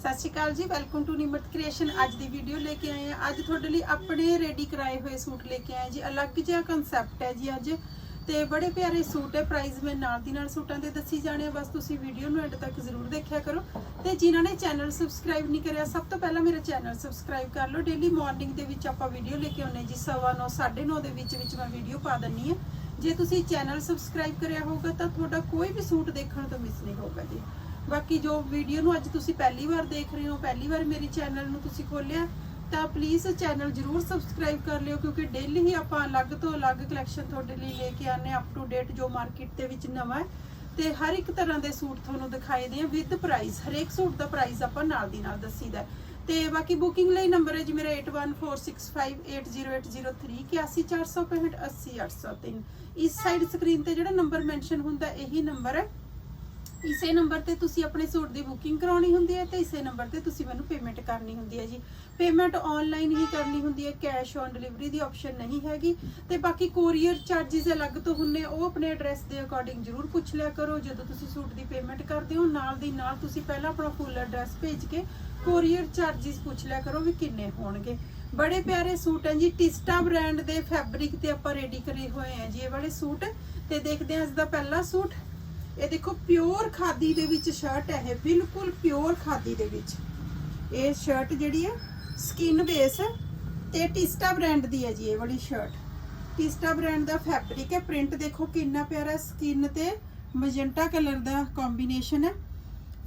ਸਤਿ ਸ਼੍ਰੀ ਅਕਾਲ ਜੀ welcome to Nimrat creation ਅੱਜ ਦੀ ਵੀਡੀਓ ਲੈ ਕੇ ਆਏ ਆ ਅੱਜ ਤੁਹਾਡੇ ਲਈ ਆਪਣੇ ਰੈਡੀ ਕਰਾਏ ਹੋਏ ਸੂਟ ਲੈ ਕੇ ਆਏ ਜੀ। ਅਲੱਗ ਜਿਹਾ ਕਨਸੈਪਟ ਹੈ ਜੀ ਅੱਜ। ਤੇ ਬੜੇ ਪਿਆਰੇ ਸੂਟ ਹੈ। ਪ੍ਰਾਈਸ ਮੈਂ ਨਾਲ ਦੀ ਨਾਲ ਸੂਟਾਂ ਦੇ ਦੱਸੀ ਜਾਣੇ ਆ ਬਸ ਤੁਸੀਂ ਵੀਡੀਓ ਨੂੰ ਐਂਡ ਤੱਕ ਜ਼ਰੂਰ ਦੇਖਿਆ ਕਰੋ। ਤੇ ਜਿਨ੍ਹਾਂ ਨੇ ਚੈਨਲ ਸਬਸਕ੍ਰਾਈਬ ਨਹੀਂ ਕਰਿਆ ਸਭ ਤੋਂ ਪਹਿਲਾਂ ਮੇਰਾ ਚੈਨਲ ਸਬਸਕ੍ਰਾਈਬ ਕਰ ਲਓ। ਡੇਲੀ ਮਾਰਨਿੰਗ ਦੇ ਵਿੱਚ ਆਪਾਂ ਵੀਡੀਓ ਲੈ ਕੇ ਆਉਂਦੇ ਜੀ। ਸਵਾ ਨੌ, ਸਾਢੇ 9:30 ਦੇ ਵਿੱਚ ਵਿੱਚ ਮੈਂ ਵੀਡੀਓ ਪਾ ਦਿੰਨੀ ਆ ਜੇ ਤੁਸੀਂ ਚੈਨਲ ਸਬਸਕ੍ਰਾਈਬ ਕਰਿਆ ਹੋਊਗਾ ਤਾਂ ਤੁਹਾਡਾ ਕੋਈ ਵੀ ਸੂਟ ਦੇਖਣ ਤੋਂ ਮਿਸ ਨਹੀਂ ਹੋਊਗਾ ਜੀ। ਬਾਕੀ ਜੋ ਵੀਡੀਓ ਨੂੰ ਅੱਜ ਤੁਸੀਂ ਪਹਿਲੀ ਵਾਰ ਦੇਖ ਰਹੇ ਹੋ, ਪਹਿਲੀ ਵਾਰ ਮੇਰੀ ਚੈਨਲ ਨੂੰ ਤੁਸੀਂ ਖੋਲਿਆ ਤਾਂ ਪਲੀਜ਼ ਚੈਨਲ ਜਰੂਰ ਸਬਸਕ੍ਰਾਈਬ ਕਰ ਲਿਓ, ਕਿਉਂਕਿ ਡੇਲੀ ਹੀ ਆਪਾਂ ਅਲੱਗ ਤੋਂ ਅਲੱਗ ਕਲੈਕਸ਼ਨ ਤੁਹਾਡੇ ਲਈ ਲੈ ਕੇ ਆਨੇ ਅਪ ਟੂ ਡੇਟ ਜੋ ਮਾਰਕੀਟ ਦੇ ਵਿੱਚ ਨਵਾਂ ਹੈ। ਤੇ ਹਰ ਇੱਕ ਤਰ੍ਹਾਂ ਦੇ ਸੂਟ ਤੁਹਾਨੂੰ ਦਿਖਾਈ ਦੇ ਆ ਵਿਦ ਪ੍ਰਾਈਸ ਹਰੇਕ ਸੂਟ ਦਾ ਪ੍ਰਾਈਸ ਆਪਾਂ ਨਾਲ ਦੀ ਨਾਲ ਦੱਸੀਦਾ ਤੇ ਬਾਕੀ ਬੁਕਿੰਗ ਲਈ ਨੰਬਰ ਹੈ ਜੀ ਮੇਰਾ 8146580803 80465 ਇਸ ਸਾਈਡ ਸਕਰੀਨ ਤੇ ਜਿਹੜਾ ਨੰਬਰ ਮੈਂਸ਼ਨ ਹੁੰਦਾ, ਇਹੀ ਨੰਬਰ ਹੈ। ਇਸੇ ਨੰਬਰ ਤੇ ਤੁਸੀਂ ਆਪਣੇ ਸੂਟ ਦੀ ਬੁਕਿੰਗ ਕਰਾਉਣੀ ਹੁੰਦੀ ਹੈ ਤੇ ਇਸੇ ਨੰਬਰ ਤੇ ਤੁਸੀਂ ਮੈਨੂੰ ਪੇਮੈਂਟ ਕਰਨੀ ਹੁੰਦੀ ਹੈ ਜੀ। ਪੇਮੈਂਟ ਆਨਲਾਈਨ ਹੀ ਕਰਨੀ ਹੁੰਦੀ ਹੈ ਕੈਸ਼ ਔਨ ਡਿਲੀਵਰੀ ਦੀ ਆਪਸ਼ਨ ਨਹੀਂ ਹੈਗੀ। ਤੇ ਬਾਕੀ ਕੋਰੀਅਰ ਚਾਰजेस ਅਲੱਗ ਤੋਂ ਹੁੰਨੇ ਉਹ ਆਪਣੇ ਐਡਰੈਸ ਦੇ ਅਕੋਰਡਿੰਗ ਜ਼ਰੂਰ ਪੁੱਛ ਲਿਆ ਕਰੋ। ਜਦੋਂ ਤੁਸੀਂ ਸੂਟ ਦੀ ਪੇਮੈਂਟ ਕਰਦੇ ਹੋ, ਨਾਲ ਦੀ ਨਾਲ ਤੁਸੀਂ ਪਹਿਲਾਂ ਆਪਣਾ ਫੁੱਲ ਐਡਰੈਸ ਭੇਜ ਕੇ ਕੋਰੀਅਰ ਚਾਰजेस ਪੁੱਛ ਲਿਆ ਕਰੋ ਵੀ ਕਿੰਨੇ ਹੋਣਗੇ। ਬੜੇ ਪਿਆਰੇ ਸੂਟ ਹੈ ਜੀ ਟਿਸਟਾ ਬ੍ਰਾਂਡ ਦੇ ਫੈਬਰਿਕ ਤੇ ਆਪਾਂ ਰੈਡੀ ਕਰੇ ਹੋਏ ਆ ਜੀ ਇਹ ਵਾਲੇ ਸੂਟ। ਤੇ ਦੇਖਦੇ ਆ ਅੱਜ ਦਾ ਪਹਿਲਾ ਸੂਟ। ਇਹ ਦੇਖੋ ਪਿਓਰ ਖਾਦੀ ਦੇ ਵਿੱਚ ਸ਼ਰਟ ਹੈ ਇਹ, ਬਿਲਕੁਲ ਪਿਓਰ ਖਾਦੀ ਦੇ ਵਿੱਚ। ਇਹ ਸ਼ਰਟ ਜਿਹੜੀ ਹੈ ਸਕਿਨ ਬੇਸ ਤੇ ਟਿਸਟਾ ਬ੍ਰਾਂਡ ਦੀ ਹੈ ਜੀ ਇਹ ਵਾਲੀ ਸ਼ਰਟ ਟਿਸਟਾ ਬ੍ਰਾਂਡ ਦਾ ਫੈਬਰਿਕ ਹੈ ਪ੍ਰਿੰਟ ਦੇਖੋ ਕਿੰਨਾ ਪਿਆਰਾ ਸਕਿਨ ਤੇ ਮੈਜੈਂਟਾ ਕਲਰ ਦਾ ਕੰਬੀਨੇਸ਼ਨ ਹੈ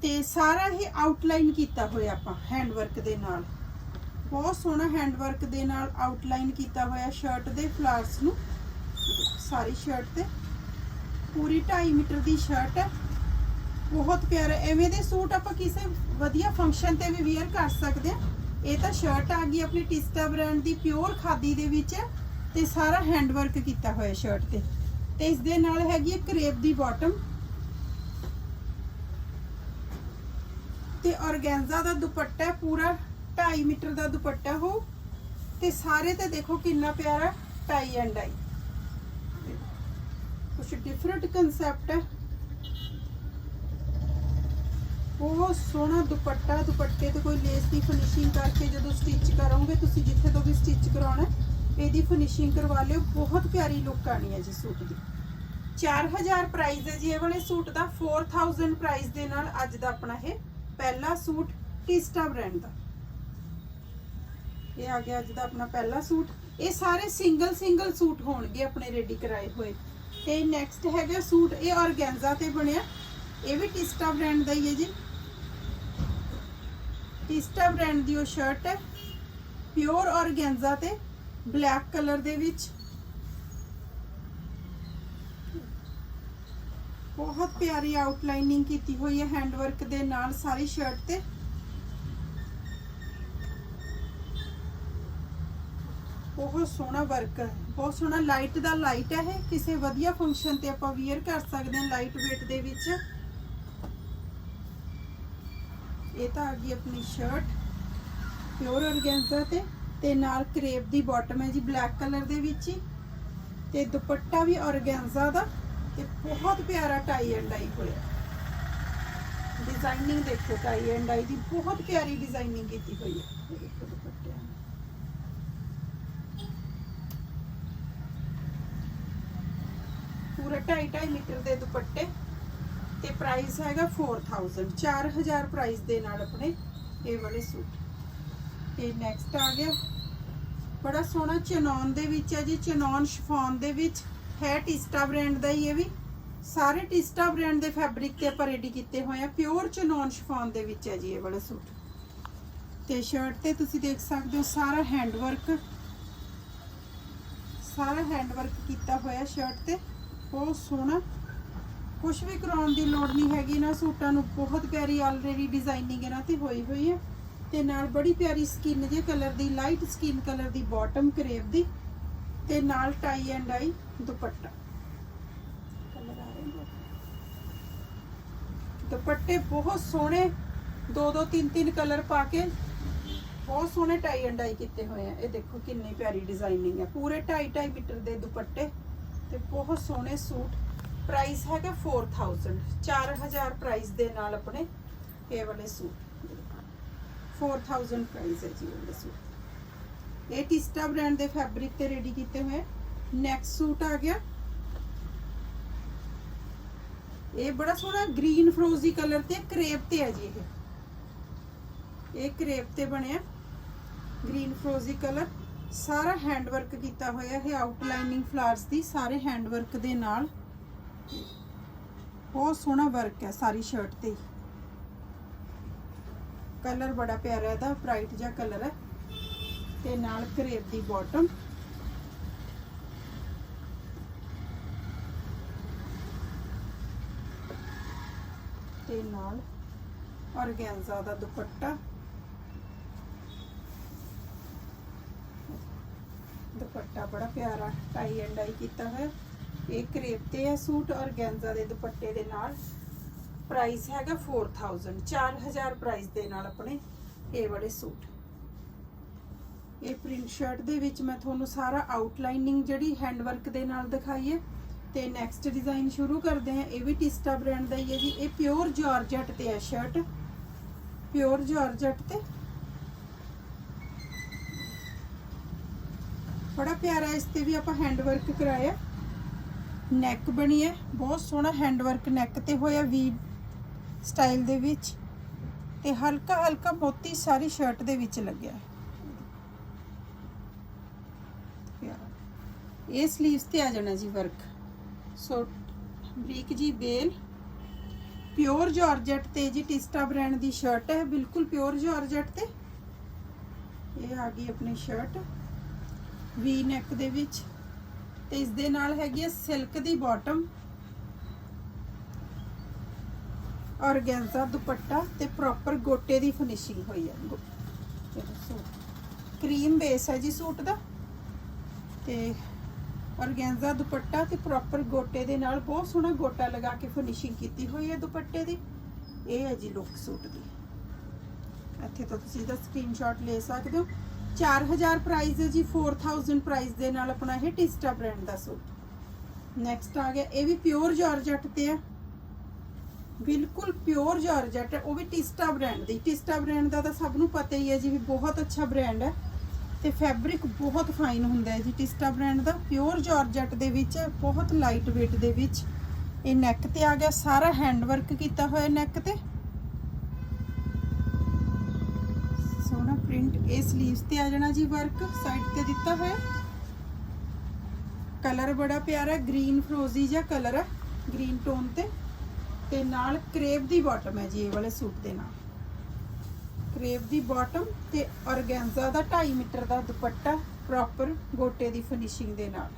ਤੇ ਸਾਰਾ ਹੀ ਆਊਟਲਾਈਨ ਕੀਤਾ ਹੋਇਆ ਆਪਾਂ ਹੈਂਡ ਵਰਕ ਦੇ ਨਾਲ। ਬਹੁਤ ਸੋਹਣਾ ਹੈਂਡ ਵਰਕ ਦੇ ਨਾਲ ਆਊਟਲਾਈਨ ਕੀਤਾ ਹੋਇਆ ਸ਼ਰਟ ਦੇ ਫਲਾਰਸ ਨੂੰ। ਸਾਰੀ ਸ਼ਰਟ ਤੇ। ਪੂਰੀ 2.5 ਮੀਟਰ ਦੀ ਸ਼ਰਟ ਹੈ। ਬਹੁਤ ਪਿਆਰਾ, ਐਵੇਂ ਦੇ ਸੂਟ ਆਪਾਂ ਕਿਸੇ ਵਧੀਆ ਫੰਕਸ਼ਨ ਤੇ ਵੀ ਵੇਅਰ ਕਰ ਸਕਦੇ ਆ ਇਹ ਤਾਂ ਸ਼ਰਟ ਆ ਗਈ ਆਪਣੀ ਟਿਸਟਾ ਬ੍ਰਾਂਡ ਦੀ ਪਿਓਰ ਖਾਦੀ ਦੇ ਵਿੱਚ ਤੇ ਸਾਰਾ ਹੈਂਡ ਵਰਕ ਕੀਤਾ ਹੋਇਆ ਸ਼ਰਟ ਤੇ। ਤੇ ਇਸ ਦੇ ਨਾਲ ਹੈਗੀ ਹੈ ਕਰੇਪ ਦੀ ਬਾਟਮ ਤੇ ਔਰਗੈਂਜ਼ਾ ਦਾ ਦੁਪੱਟਾ ਪੂਰਾ 2.5 ਮੀਟਰ ਦਾ ਦੁਪੱਟਾ ਹੋ ਤੇ ਸਾਰੇ ਤੇ ਦੇਖੋ ਕਿੰਨਾ ਪਿਆਰਾ ਟਾਈ ਐਂਡ ਆਈ ਕੁਝ ਡਿਫਰੈਂਟ ਕਨਸੈਪਟ ਹੈ। ਬਹੁਤ ਸੋਹਣਾ ਦੁਪੱਟਾ, ਦੁਪੱਟੇ ਤੇ ਕੋਈ ਲੇਸ ਦੀ ਫਿਨਿਸ਼ਿੰਗ ਕਰਕੇ ਜਦੋਂ ਸਟਿਚ ਕਰੋਗੇ, ਤੁਸੀਂ ਜਿੱਥੇ ਤੋਂ ਵੀ ਸਟਿਚ ਕਰਾਉਣਾ ਇਹਦੀ ਫਿਨਿਸ਼ਿੰਗ ਕਰਵਾ ਲਿਓ। ਬਹੁਤ ਪਿਆਰੀ ਲੁੱਕ ਆਣੀ ਹੈ ਜੀ ਸੂਟ ਦੀ। 4000 ਪ੍ਰਾਈਸ ਹੈ ਜੀ, ਇਹ ਵਾਲੇ ਸੂਟ ਦਾ। 4000 ਪ੍ਰਾਈਸ ਦੇ ਨਾਲ ਅੱਜ ਦਾ ਆਪਣਾ ਇਹ ਪਹਿਲਾ ਸੂਟ ਟਿਸਟਾ ਬ੍ਰਾਂਡ ਦਾ। ਇਹ ਆ ਗਿਆ ਅੱਜ ਦਾ ਆਪਣਾ ਪਹਿਲਾ ਸੂਟ। ਇਹ ਸਾਰੇ ਸਿੰਗਲ ਸਿੰਗਲ ਸੂਟ ਹੋਣਗੇ ਆਪਣੇ ਰੈਡੀ ਕਰਾਏ ਹੋਏ। ਤੇ ਨੈਕਸਟ ਹੈਗਾ ਸੂਟ, ਇਹ ਔਰਗੈਂਜ਼ਾ ਤੇ ਬਣਿਆ। ਇਹ ਵੀ ਟਿਸਟਾ ਬ੍ਰਾਂਡ ਦਾ ਹੀ ਹੈ ਜੀ। ਟਿਸਟਾ ਬ੍ਰਾਂਡ ਦੀ ਉਹ ਸ਼ਰਟ ਹੈ ਪਿਓਰ ਔਰਗੈਂਜ਼ਾ ਤੇ ਬਲੈਕ ਕਲਰ ਦੇ ਵਿੱਚ। ਬਹੁਤ ਪਿਆਰੀ ਆਊਟਲਾਈਨਿੰਗ ਕੀਤੀ ਹੋਈ ਹੈ ਹੈਂਡ ਵਰਕ ਦੇ ਨਾਲ ਸਾਰੀ ਸ਼ਰਟ ਤੇ। ਬਹੁਤ ਸੋਹਣਾ ਵਰਕ ਹੈ। ਬਹੁਤ ਸੋਹਣਾ ਲਾਈਟ ਦਾ ਲਾਈਟ ਹੈ ਇਹ। ਕਿਸੇ ਵਧੀਆ ਫੰਕਸ਼ਨ ਤੇ ਆਪਾਂ ਵੇਅਰ ਕਰ ਸਕਦੇ ਹਾਂ ਲਾਈਟ weight ਦੇ ਵਿੱਚ। ਇਹ ਤਾਂ ਆ ਗਈ ਆਪਣੀ ਸ਼ਰਟ ਪਿਓਰ ਔਰਗੈਂਜ਼ਾ ਤੇ। ਤੇ ਨਾਲ ਕਰੇਪ ਦੀ ਬਾਟਮ ਹੈ ਜੀ ਬਲੈਕ ਕਲਰ ਦੇ ਵਿੱਚ ਹੀ। ਤੇ ਦੁਪੱਟਾ ਵੀ ਔਰਗੈਂਜ਼ਾ ਦਾ। ਤੇ ਬਹੁਤ ਪਿਆਰਾ ਟਾਈ ਐਂਡ ਡਾਈ ਹੋਇਆ ਡਿਜ਼ਾਈਨਿੰਗ ਦੇਖੋ ਟਾਈ ਐਂਡ ਡਾਈ ਦੀ ਬਹੁਤ ਪਿਆਰੀ ਡਿਜ਼ਾਈਨਿੰਗ ਕੀਤੀ ਹੋਈ ਹੈ। ਦੇਖੋ ਦੁਪੱਟਿਆਂ ਨੂੰ। ਪੂਰਾ 2.5 ਮੀਟਰ ਦੇ ਦੁਪੱਟੇ ਤੇ ਪ੍ਰਾਈਸ ਹੈਗਾ 4000 4000 ਪ੍ਰਾਈਸ ਦੇ ਨਾਲ ਆਪਣੇ ਇਹ ਵਾਲੇ ਸੂਟ। ਤੇ ਨੈਕਸਟ ਆ ਗਿਆ। ਬੜਾ ਸੋਹਣਾ ਚਨੌਨ ਦੇ ਵਿੱਚ ਹੈ ਜੀ, ਚਨੌਨ ਸ਼ਿਫੋਨ ਦੇ ਵਿੱਚ। ਹੈ ਟਿਸਟਾ ਬ੍ਰਾਂਡ ਦਾ ਹੀ ਇਹ ਵੀ। ਸਾਰੇ ਟਿਸਟਾ ਬ੍ਰਾਂਡ ਦੇ ਫੈਬਰਿਕ ਤੇ ਆਪਾਂ ਰੈਡੀ ਕੀਤੇ ਹੋਏ ਆ। ਪਿਓਰ ਚਨੌਨ ਸ਼ਿਫੋਨ ਦੇ ਵਿੱਚ ਹੈ ਜੀ ਇਹ ਵਾਲਾ ਸੂਟ। ਤੇ ਸ਼ਰਟ ਤੇ ਤੁਸੀਂ ਦੇਖ ਸਕਦੇ ਹੋ ਸਾਰਾ ਹੈਂਡ ਵਰਕ ਸਾਰਾ ਹੈਂਡ ਵਰਕ ਕੀਤਾ ਹੋਇਆ ਸ਼ਰਟ ਤੇ। ਬਹੁਤ ਸੋਹਣਾ। ਕੁਝ ਵੀ ਕਰਾਉਣ ਦੀ ਲੋੜ ਨਹੀਂ ਹੈਗੀ ਨਾ, ਸੂਟਾਂ ਨੂੰ ਬਹੁਤ ਪਿਆਰੀ ਆਲਰੇਡੀ ਡਿਜ਼ਾਈਨਿੰਗ ਇਹਨਾਂ ਤੇ ਹੋਈ ਹੋਈ ਹੈ। ਤੇ ਨਾਲ ਬੜੀ ਪਿਆਰੀ ਸਕਿਨ ਜੇ ਕਲਰ ਦੀ ਲਾਈਟ ਸਕਿਨ ਕਲਰ ਦੀ ਬਾਟਮ ਕਰੇਵ ਦੀ। ਤੇ ਨਾਲ ਟਾਈ ਐਂਡ ਆਈ ਦੁਪੱਟਾ। ਦੁਪੱਟੇ ਬਹੁਤ ਸੋਹਣੇ, ਦੋ ਦੋ ਤਿੰਨ ਤਿੰਨ ਕਲਰ ਪਾ ਕੇ ਬਹੁਤ ਸੋਹਣੇ ਟਾਈ ਐਂਡ ਆਈ ਕੀਤੇ ਹੋਏ ਆ। ਇਹ ਦੇਖੋ ਕਿੰਨੀ ਪਿਆਰੀ ਡਿਜ਼ਾਈਨਿੰਗ ਹੈ। ਪੂਰੇ 2.5 2.5 ਮੀਟਰ ਦੇ ਦੁਪੱਟੇ। ਤੇ ਬਹੁਤ ਸੋਹਣੇ ਸੂਟ। ਪ੍ਰਾਈਸ ਹੈਗਾ 4000 4000 ਪ੍ਰਾਈਸ ਦੇ ਨਾਲ ਆਪਣੇ ਇਹ ਵਾਲੇ ਸੂਟ। 4000 ਪ੍ਰਾਈਸ ਹੈ ਜੀ ਇਹਦਾ ਸੂਟ। ਇਹ ਟਿਸਟਾ ਬ੍ਰਾਂਡ ਦੇ ਫੈਬਰਿਕ ਤੇ ਰੈਡੀ ਕੀਤੇ ਹੋਏ ਨੈਕਸਟ ਸੂਟ ਆ ਗਿਆ। ਇਹ ਬੜਾ ਸੋਹਣਾ ਗ੍ਰੀਨ ਫਰੋਜ਼ੀ ਕਲਰ ਤੇ ਕਰੇਪ ਤੇ ਹੈ ਜੀ ਇਹ। ਇਹ ਕਰੇਪ ਤੇ ਬਣਿਆ। ਗ੍ਰੀਨ ਫਰੋਜ਼ੀ ਕਲਰ ਸਾਰਾ ਹੈਂਡ ਵਰਕ ਕੀਤਾ ਹੋਇਆ ਇਹ ਆਊਟਲਾਈਨਿੰਗ ਫਲਾਵਰਸ ਦੀ ਸਾਰੇ ਹੈਂਡ ਵਰਕ ਦੇ ਨਾਲ। ਬਹੁਤ ਸੋਹਣਾ ਵਰਕ ਹੈ ਸਾਰੀ ਸ਼ਰਟ ਤੇ। ਕਲਰ ਬੜਾ ਪਿਆਰਾ ਇਹਦਾ ਬ੍ਰਾਈਟ ਜਿਹਾ ਕਲਰ ਹੈ। ਤੇ ਨਾਲ ਕਰੇਪ ਦੀ ਬਾਟਮ ਤੇ ਨਾਲ ਔਰਗੈਂਜ਼ਾ ਦਾ ਦੁਪੱਟਾ। ਦੁਪੱਟਾ ਬੜਾ ਪਿਆਰਾ ਟਾਈ ਐਂਡ ਡਾਈ ਕੀਤਾ ਹੋਇਆ। ਇਹ ਕਰੇਪ ਤੇ ਹੈ ਸੂਟ ਔਰਗੈਂਜ਼ਾ ਦੇ ਦੁਪੱਟੇ ਦੇ ਨਾਲ। ਪ੍ਰਾਈਸ ਹੈਗਾ 4000 4000 ਪ੍ਰਾਈਸ ਦੇ ਨਾਲ ਆਪਣੇ ਇਹ ਵਾਲੇ ਸੂਟ। ਇਹ ਪ੍ਰਿੰਟ ਸ਼ਰਟ ਦੇ ਵਿੱਚ ਮੈਂ ਤੁਹਾਨੂੰ ਸਾਰਾ ਆਊਟਲਾਈਨਿੰਗ ਜਿਹੜੀ ਹੈਂਡ ਵਰਕ ਦੇ ਨਾਲ ਦਿਖਾਈ ਹੈ। ਤੇ ਨੈਕਸਟ ਡਿਜ਼ਾਈਨ ਸ਼ੁਰੂ ਕਰਦੇ ਹਾਂ। ਇਹ ਵੀ ਟਿਸਟਾ ਬ੍ਰਾਂਡ ਦਾ ਹੀ ਹੈ ਜੀ। ਇਹ ਪਿਓਰ ਜਾਰਜਟ ਤੇ ਹੈ ਸ਼ਰਟ ਪਿਓਰ ਜਾਰਜਟ ਤੇ ਬੜਾ ਪਿਆਰਾ ਇਸ ਤੇ ਵੀ ਆਪਾਂ ਹੈਂਡ ਵਰਕ ਕਰਾਇਆ। ਨੈਕ ਬਣੀ ਹੈ, ਬਹੁਤ ਸੋਹਣਾ ਹੈਂਡ ਵਰਕ ਨੈਕ ਤੇ ਹੋਇਆ ਵੀ ਸਟਾਈਲ ਦੇ ਵਿੱਚ। ਤੇ ਹਲਕਾ ਹਲਕਾ ਮੋਤੀ ਸਾਰੀ ਸ਼ਰਟ ਦੇ ਵਿੱਚ ਲੱਗਿਆ ਇਹ ਸਲੀਵਸ ਤੇ ਆ ਜਾਣਾ ਜੀ ਵਰਕ ਸੋ ਬਰੀਕ ਜੀ ਬੇਲ। ਪਿਓਰ ਜਾਰਜਟ ਤੇ ਜੀ ਟਿਸਟਾ ਬ੍ਰਾਂਡ ਦੀ ਸ਼ਰਟ ਹੈ, ਬਿਲਕੁਲ ਪਿਓਰ ਜਾਰਜਟ ਤੇ। ਇਹ ਆ ਗਈ ਆਪਣੀ ਸ਼ਰਟ ਵੀ ਨੈਕ ਦੇ ਵਿੱਚ। ਤੇ ਇਸ ਦੇ ਨਾਲ ਹੈਗੀ ਹੈ ਸਿਲਕ ਦੀ ਬਾਟਮ ਔਰਗੈਂਜ਼ਾ ਦੁਪੱਟਾ ਤੇ ਪ੍ਰੋਪਰ ਗੋਟੇ ਦੀ ਫਿਨਿਸ਼ਿੰਗ ਹੋਈ ਹੈ ਗੋ- ਕਰੀਮ ਬੇਸ ਹੈ ਜੀ ਸੂਟ ਦਾ। ਤੇ ਔਰਗੈਂਜ਼ਾ ਦੁਪੱਟਾ ਤੇ ਪ੍ਰੋਪਰ ਗੋਟੇ ਦੇ ਨਾਲ ਬਹੁਤ ਸੋਹਣਾ ਗੋਟਾ ਲਗਾ ਕੇ ਫਿਨਿਸ਼ਿੰਗ ਕੀਤੀ ਹੋਈ ਹੈ ਦੁਪੱਟੇ ਦੀ। ਇਹ ਹੈ ਜੀ ਲੁੱਕ ਸੂਟ ਦੀ। ਇੱਥੇ ਤੋਂ ਤੁਸੀਂ ਇਹਦਾ ਸਕਰੀਨਸ਼ਾਟ ਲੈ ਸਕਦੇ ਹੋ। 4000 ਪ੍ਰਾਈਸ ਹੈ ਜੀ 4000 ਪ੍ਰਾਈਸ ਦੇ ਨਾਲ ਆਪਣਾ ਇਹ ਟਿਸਟਾ ਬ੍ਰਾਂਡ ਦਾ ਸੂਟ। ਨੈਕਸਟ ਆ ਗਿਆ, ਇਹ ਵੀ ਪਿਓਰ ਜਾਰਜਟ ਤੇ ਹੈ ਬਿਲਕੁਲ ਪਿਓਰ ਜਾਰਜਟ ਉਹ ਵੀ ਟਿਸਟਾ ਬ੍ਰਾਂਡ ਦੀ। ਟਿਸਟਾ ਬ੍ਰਾਂਡ ਦਾ ਤਾਂ ਸਭ ਨੂੰ ਪਤਾ ਹੀ ਹੈ ਜੀ ਵੀ ਬਹੁਤ ਅੱਛਾ ਬ੍ਰਾਂਡ ਹੈ। ਤੇ ਫੈਬਰਿਕ ਬਹੁਤ ਫਾਈਨ ਹੁੰਦਾ ਹੈ ਜੀ ਟਿਸਟਾ ਬ੍ਰਾਂਡ ਦਾ। ਪਿਓਰ ਜਾਰਜਟ ਦੇ ਵਿੱਚ, ਬਹੁਤ ਲਾਈਟ weight ਦੇ ਵਿੱਚ, ਇਹ ਨੈਕ ਤੇ ਆ ਗਿਆ। ਸਾਰਾ ਹੈਂਡ ਵਰਕ ਕੀਤਾ ਹੋਇਆ ਨੈਕ ਤੇ। ਪ੍ਰਿੰਟ ਇਹ ਸਲੀਵਸ ਤੇ ਆ ਜਾਣਾ ਜੀ ਵਰਕ ਸਾਈਡ ਤੇ ਦਿੱਤਾ ਹੋਇਆ। ਕਲਰ ਬੜਾ ਪਿਆਰਾ ਗ੍ਰੀਨ ਫਰੋਜ਼ੀ ਜਿਹਾ ਕਲਰ ਹੈ ਗ੍ਰੀਨ ਟੋਨ ਤੇ। ਤੇ ਨਾਲ ਕਰੇਪ ਦੀ ਬਾਟਮ ਹੈ ਜੀ, ਇਹ ਵਾਲੇ ਸੂਟ ਦੇ ਨਾਲ। ਕਰੇਪ ਦੀ ਬਾਟਮ ਤੇ ਔਰਗੈਂਜ਼ਾ ਦਾ 2.5 ਮੀਟਰ ਦਾ ਦੁਪੱਟਾ ਪ੍ਰੋਪਰ ਗੋਟੇ ਦੀ ਫਿਨਿਸ਼ਿੰਗ ਦੇ ਨਾਲ।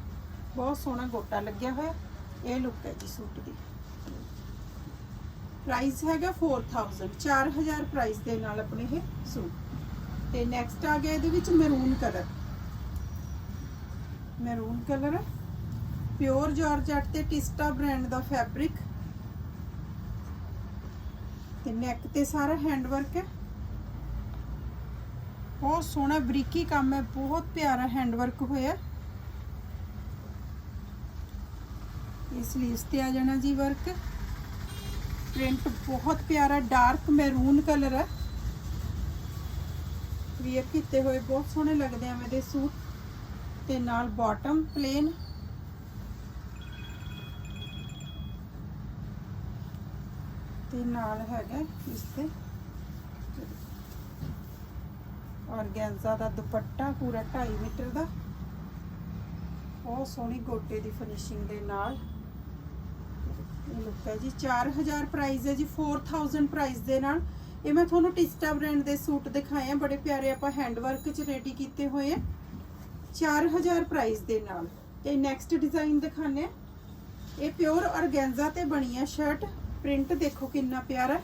ਬਹੁਤ ਸੋਹਣਾ ਗੋਟਾ ਲੱਗਿਆ ਹੋਇਆ, ਇਹ ਲੁੱਕ ਹੈ ਜੀ ਸੂਟ ਦੀ। ਪ੍ਰਾਈਸ ਹੈਗਾ 4000 4000 ਪ੍ਰਾਈਸ ਦੇ ਨਾਲ ਆਪਣੇ ਇਹ ਸੂਟ ਤੇ ਨੈਕਸਟ ਆ ਗਿਆ ਇਹਦੇ ਵਿੱਚ maroon colour maroon colour pure georgette ਤੇ ਟਿਸਟਾ ਬ੍ਰਾਂਡ ਦਾ ਫੈਬਰਿਕ ਤੇ ਨੈਕ ਤੇ ਸਾਰਾ ਹੈਂਡ ਵਰਕ ਹੈ ਬਹੁਤ ਸੋਹਣਾ, ਬਰੀਕੀ ਕੰਮ ਹੈ। ਬਹੁਤ ਪਿਆਰਾ ਹੈਂਡ ਵਰਕ ਹੋਇਆ। ਇਸ ਲਈ ਇਸ ਤੇ ਆ ਜਾਣਾ ਜੀ ਵਰਕ ਪ੍ਰਿੰਟ ਬਹੁਤ ਪਿਆਰਾ ਡਾਰਕ ਮੈਰੂਨ ਕਲਰ ਹੈ ਵੀਅਰ ਕੀਤੇ ਹੋਏ ਬਹੁਤ ਸੋਹਣੇ ਲੱਗਦੇ ਆ ਮੇਰੇ ਸੂਟ। ਤੇ ਨਾਲ ਬਾਟਮ ਪਲੇਨ ਤੇ ਨਾਲ ਹੈਗਾ ਇਸ ਤੇ ਔਰਗੈਂਜ਼ਾ ਦਾ ਦੁਪੱਟਾ ਪੂਰਾ 2.5 ਮੀਟਰ ਦਾ। ਬਹੁਤ ਸੋਹਣੀ ਗੋਟੇ ਦੀ ਫਿਨਿਸ਼ਿੰਗ ਦੇ ਨਾਲ। ਇਹ ਲੁੱਕ ਹੈ ਜੀ 4000 ਪ੍ਰਾਈਸ ਹੈ ਜੀ 4000 ਪ੍ਰਾਈਸ ਦੇ ਨਾਲ। ਇਹ ਮੈਂ ਤੁਹਾਨੂੰ ਟਿਸਟਾ ਬ੍ਰਾਂਡ ਦੇ ਸੂਟ ਦਿਖਾਏ ਆ, ਬੜੇ ਪਿਆਰੇ ਆਪਾਂ ਹੈਂਡ ਵਰਕ ਚ ਰੈਡੀ ਕੀਤੇ ਹੋਏ ਆ। 4000 ਪ੍ਰਾਈਸ ਦੇ ਨਾਲ। ਤੇ ਨੈਕਸਟ ਡਿਜ਼ਾਈਨ ਦਿਖਾਣੇ ਆ। ਇਹ ਪਿਓਰ ਔਰਗੈਂਜ਼ਾ ਤੇ ਬਣੀ ਆ ਸ਼ਰਟ ਪ੍ਰਿੰਟ ਦੇਖੋ ਕਿੰਨਾ ਪਿਆਰਾ।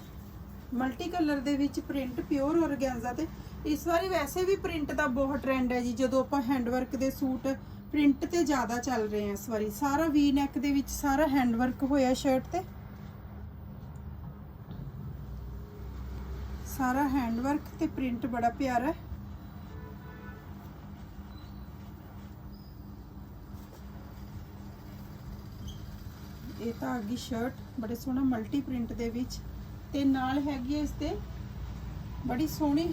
ਮਲਟੀ ਕਲਰ ਦੇ ਵਿੱਚ ਪ੍ਰਿੰਟ ਪਿਓਰ ਔਰਗੈਂਜ਼ਾ ਤੇ। ਇਸ ਵਾਰੀ ਵੈਸੇ ਵੀ ਪ੍ਰਿੰਟ ਦਾ ਬਹੁਤ ਟ੍ਰੈਂਡ ਹੈ ਜੀ, ਜਦੋਂ ਆਪਾਂ ਹੈਂਡ ਵਰਕ ਦੇ ਸੂਟ ਪ੍ਰਿੰਟ ਤੇ ਜ਼ਿਆਦਾ ਚੱਲ ਰਹੇ ਆ ਇਸ ਵਾਰੀ। ਸਾਰਾ ਵੀ ਨੈਕ ਦੇ ਵਿੱਚ ਸਾਰਾ ਹੈਂਡ ਵਰਕ ਹੋਇਆ ਸ਼ਰਟ ਤੇ। ਸਾਰਾ ਹੈਂਡ ਵਰਕ ਤੇ ਪ੍ਰਿੰਟ ਬੜਾ ਪਿਆਰਾ ਹੈ। ਇਹ ਤਾਂ ਆ ਸ਼ਰਟ ਬੜੇ ਸੋਹਣਾ ਮਲਟੀ ਪ੍ਰਿੰਟ ਦੇ ਵਿੱਚ। ਤੇ ਨਾਲ ਹੈਗੀ ਹੈ ਇਸ ਤੇ ਬੜੀ ਸੋਹਣੀ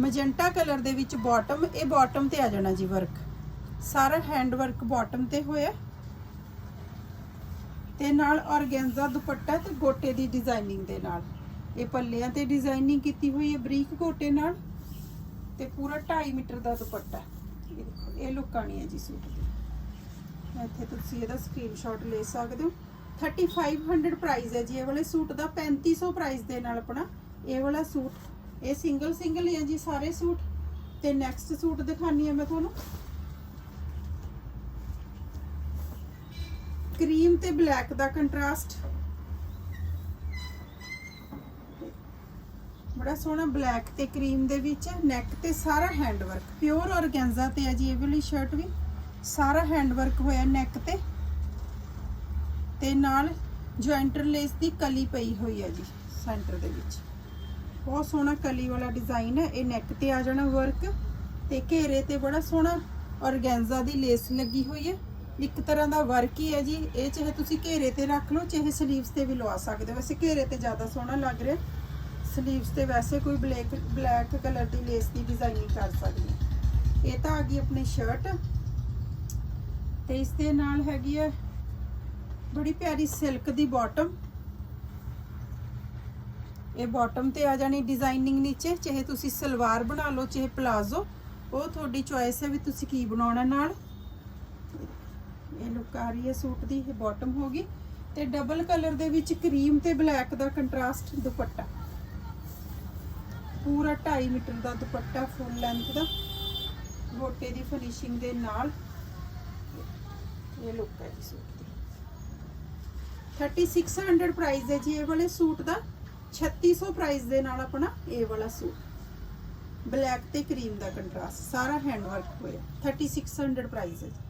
ਮੈਜੈਂਟਾ ਕਲਰ ਦੇ ਵਿੱਚ ਬਾਟਮ ਇਹ ਬਾਟਮ ਤੇ ਆ ਜਾਣਾ ਜੀ ਵਰਕ ਸਾਰਾ ਹੈਂਡ ਵਰਕ ਬਾਟਮ ਤੇ ਹੋਇਆ ਤੇ ਨਾਲ ਔਰਗੈਂਜ਼ਾ ਦੁਪੱਟਾ ਤੇ ਗੋਟੇ ਦੀ ਡਿਜ਼ਾਈਨਿੰਗ ਦੇ ਨਾਲ। ਇਹ ਪੱਲਿਆਂ ਤੇ ਡਿਜ਼ਾਈਨਿੰਗ ਕੀਤੀ ਹੋਈ ਹੈ ਬਰੀਕ ਗੋਟੇ ਨਾਲ ਤੇ ਪੂਰਾ 2.5 ਮੀਟਰ ਦਾ ਦੁਪੱਟਾ ਇਹ ਦੇਖੋ ਹੈ ਜੀ ਸੂਟ ਦੀ ਇੱਥੇ ਤੁਸੀਂ ਇਹਦਾ ਸਕਰੀਨਸ਼ਾਟ ਲੈ ਸਕਦੇ ਹੋ। 3500 ਪ੍ਰਾਈਸ ਹੈ ਜੀ, ਇਹ ਵਾਲੇ ਸੂਟ ਦਾ 3500 ਪ੍ਰਾਈਸ ਦੇ ਨਾਲ ਆਪਣਾ ਇਹ ਵਾਲਾ ਸੂਟ। ਇਹ ਸਿੰਗਲ ਸਿੰਗਲ ਹੀ ਹੈ ਜੀ ਸਾਰੇ ਸੂਟ। ਤੇ ਨੈਕਸਟ ਸੂਟ ਦਿਖਾਨੀ ਹੈ ਮੈਂ ਤੁਹਾਨੂੰ। ਕਰੀਮ ਤੇ ਬਲੈਕ ਦਾ ਕੰਟਰਾਸਟ ਬੜਾ ਸੋਹਣਾ ਬਲੈਕ ਤੇ ਕਰੀਮ ਦੇ ਵਿੱਚ ਨੈਕ ਤੇ ਸਾਰਾ ਹੈਂਡ ਵਰਕ ਪਿਓਰ ਔਰਗੈਂਜ਼ਾ ਤੇ ਹੈ ਜੀ ਇਹ ਵਾਲੀ ਸ਼ਰਟ ਵੀ। ਸਾਰਾ ਹੈਂਡ ਵਰਕ ਹੋਇਆ ਨੈਕ ਤੇ। ਤੇ ਨਾਲ ਜੁਆਇੰਟਰ ਲੇਸ ਦੀ ਕਲੀ ਪਈ ਹੋਈ ਹੈ ਜੀ ਸੈਂਟਰ ਦੇ ਵਿੱਚ। ਬਹੁਤ ਸੋਹਣਾ ਕਲੀ ਵਾਲਾ ਡਿਜ਼ਾਈਨ ਹੈ, ਇਹ ਨੈਕ ਤੇ ਆ ਜਾਣਾ ਵਰਕ ਤੇ ਘੇਰੇ ਤੇ ਬੜਾ ਸੋਹਣਾ ਔਰਗੈਂਜ਼ਾ ਦੀ ਲੇਸ ਲੱਗੀ ਹੋਈ ਹੈ। ਇੱਕ ਤਰ੍ਹਾਂ ਦਾ ਵਰਕ ਹੀ ਹੈ ਜੀ, ਇਹ ਚਾਹੇ ਤੁਸੀਂ ਘੇਰੇ ਤੇ ਰੱਖ ਲਓ, ਚਾਹੇ ਸਲੀਵਸ ਤੇ ਵੀ ਲਵਾ ਸਕਦੇ ਹੋ। ਵੈਸੇ ਘੇਰੇ ਤੇ ਜ਼ਿਆਦਾ ਸੋਹਣਾ ਲੱਗ ਰਿਹਾ। ਸਲੀਵਸ ਤੇ ਵੈਸੇ ਕੋਈ ਬਲੈਕ ਬਲੈਕ ਕਲਰ ਦੀ ਲੇਸ ਦੀ ਡਿਜ਼ਾਈਨਿੰਗ ਕਰ ਸਕਦੇ ਇਹ ਤਾਂ ਆ ਗਈ ਆਪਣੀ ਸ਼ਰਟ ਤੇ ਇਸ ਦੇ ਨਾਲ ਹੈਗੀ ਹੈ ਬੜੀ ਪਿਆਰੀ ਸਿਲਕ ਦੀ ਬਾਟਮ ਇਹ ਬਾਟਮ ਤੇ ਆ ਜਾਣੀ ਡਿਜ਼ਾਈਨਿੰਗ ਨੀਚੇ, ਚਾਹੇ ਤੁਸੀਂ ਸਲਵਾਰ ਬਣਾ ਲਓ, ਚਾਹੇ ਪਲਾਜ਼ੋ ਉਹ ਤੁਹਾਡੀ ਚੁਆਇਸ ਹੈ ਵੀ ਤੁਸੀਂ ਕੀ ਬਣਾਉਣਾ ਨਾਲ। ਇਹ ਲੁੱਕ ਆ ਰਹੀ ਹੈ ਸੂਟ ਦੀ, ਇਹ ਬਾਟਮ ਹੋ ਗਈ। ਤੇ ਡਬਲ ਕਲਰ ਦੇ ਵਿੱਚ ਕਰੀਮ ਤੇ ਬਲੈਕ ਦਾ ਕੰਟਰਾਸਟ ਦੁਪੱਟਾ। ਪੂਰਾ 2.5 ਮੀਟਰ ਦਾ ਦੁਪੱਟਾ ਫੁੱਲ ਲੈਂਥ ਦਾ, ਗੋਟੇ ਦੀ ਫਿਨਿਸ਼ਿੰਗ ਦੇ ਨਾਲ। ਇਹ ਲੁੱਕ ਹੈ ਜੀ ਸੂਟ ਦੀ। 3600 ਪ੍ਰਾਈਸ ਹੈ ਜੀ ਇਹ ਵਾਲੇ ਸੂਟ ਦਾ। 3600 ਪ੍ਰਾਈਸ ਦੇ ਨਾਲ ਆਪਣਾ ਇਹ ਵਾਲਾ ਸੂਟ। ਬਲੈਕ ਤੇ ਕਰੀਮ ਦਾ ਕੰਟਰਾਸਟ ਸਾਰਾ ਹੈਂਡ ਵਰਕ ਹੋਇਆ 3600 ਪ੍ਰਾਈਸ ਹੈ ਜੀ।